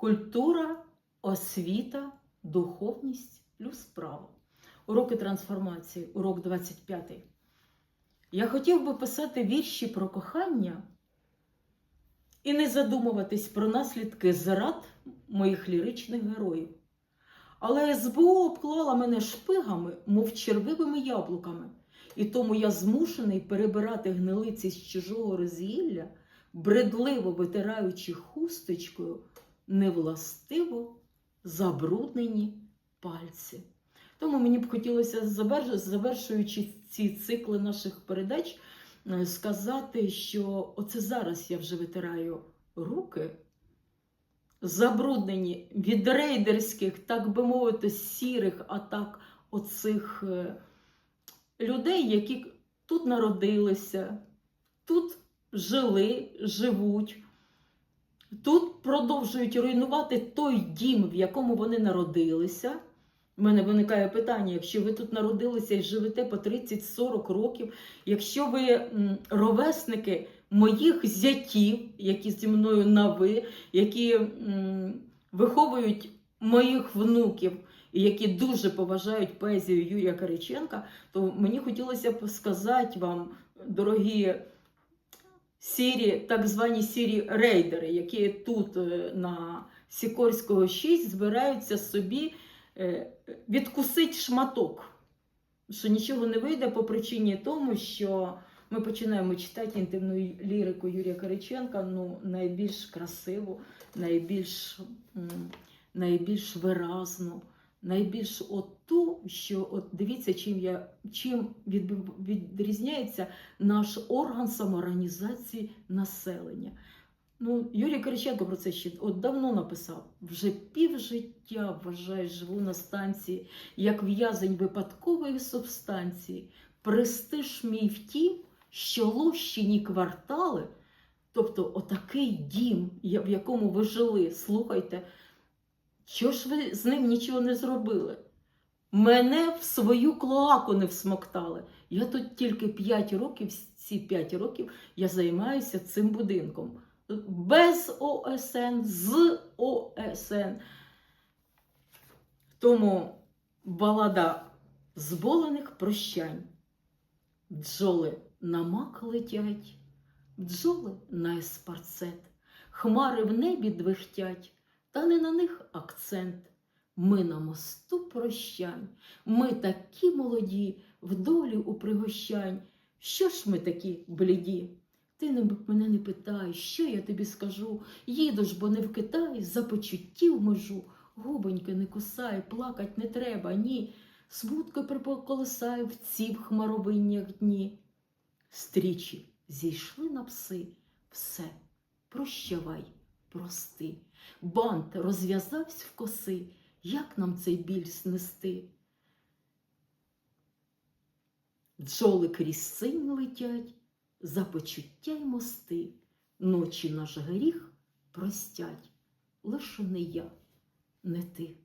Культура, освіта, духовність плюс право. Уроки трансформації, урок 25. Я хотів би писати вірші про кохання і не задумуватись про наслідки зрад моїх ліричних героїв. Але СБУ обклала мене шпигами, мов червивими яблуками, і тому я змушений перебирати гнилиці з чужого розвілля, бредливо витираючи хусточкою невластиво забруднені пальці. Тому мені б хотілося, завершуючи ці цикли наших передач, е, сказати, що оце зараз я вже витираю руки, забруднені від рейдерських, так би мовити, сірих атак оцих е, людей, які тут народилися, тут жили, живуть. Тут продовжують руйнувати той дім, в якому вони народилися. У мене виникає питання: якщо ви тут народилися і живете по 30-40 років, якщо ви ровесники моїх зятів, які зі мною на ви, які виховують моїх внуків, і які дуже поважають поезію Юрія Кариченка, то мені хотілося б сказати вам, дорогі сірі, так звані сірі рейдери, які тут е, на Сікорського 6 збираються собі е, відкусить шматок. Що нічого не вийде по причині тому, що ми починаємо читати інтимну лірику Юрія Кириченка, ну, найбільш красиву, найбільш, найбільш виразну, найбільш оту, що от дивіться, чим я чим від, відрізняється наш орган самоорганізації населення. Ну, Юрій Кириченко про це ще от давно написав. Вже півжиття, вважаю, живу на станції, як в'язень випадкової субстанції. Престиж мій в тім, що лущені квартали, тобто отакий дім, в якому ви жили, слухайте, що ж ви з ним нічого не зробили? Мене в свою клоаку не всмоктали. Я тут тільки 5 років, ці 5 років я займаюся цим будинком. Без ОСН, з ОСН. Тому балада зболених прощань. Бджоли на мак летять, бджоли на еспарцет, хмари в небі двихтять, та не на них акцент. Ми на мосту прощань, ми такі молоді, в долі у пригощань. Що ж ми такі бліді? Ти не, мене не питай, що я тобі скажу. Їду ж, бо не в Китай, за почуттів межу. Губоньки не кусай, плакать не треба, ні. Смутко припоколисаю в ці в хмаровиннях дні. Стрічі зійшли на пси, все, прощавай, прости. Бант розв'язався в коси, як нам цей біль снести? Бджоли крізь синь летять, за почуття й мости, ночі наш гріх простять, лише не я, не ти.